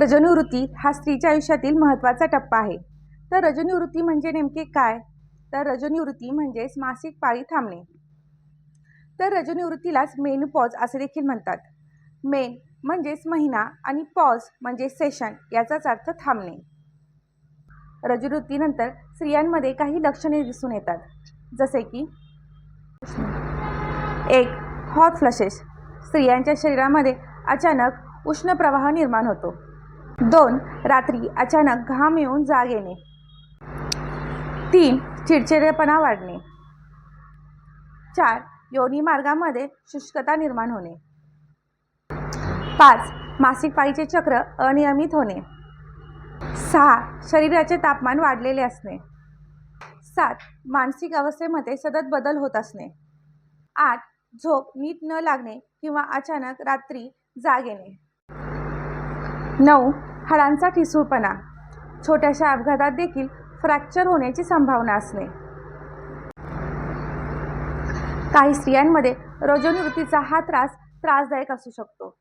रजनीवृत्ती हा स्त्रीच्या आयुष्यातील महत्त्वाचा टप्पा आहे. तर रजनीवृत्ती म्हणजे नेमके काय? तर रजनीवृत्ती म्हणजेच मासिक पाळी थांबणे. तर रजोनिवृत्तीलाच मेनपॉज असे देखील म्हणतात. मेन म्हणजेच महिना आणि पॉज म्हणजे सेशन याचाच अर्थ थांबणे. रजनिवृत्तीनंतर स्त्रियांमध्ये काही लक्षणे दिसून येतात. जसे की एक हॉट फ्लशेस स्त्रियांच्या शरीरामध्ये अचानक उष्ण प्रवाह निर्माण होतो. दोन रात्री अचानक घाम येऊन जाग येणे. तीन चिडचिडेपणा वाढणे. चार योनी मार्गामध्ये शुष्कता निर्माण होणे. पाच मासिक पाळीचे चक्र अनियमित होणे. सहा शरीराचे तापमान वाढलेले असणे. सात मानसिक अवस्थेमध्ये सतत बदल होत असणे. आठ झोप नीट न लागणे किंवा अचानक रात्री जाग येणे. नऊ हाडांचा ठिसूळपणा. छोट्याशा अपघातात देखील फ्रॅक्चर होण्याची संभावना असणे. काही स्त्रियांमध्ये रजोनिवृत्तीचा हा त्रास त्रासदायक असू शकतो.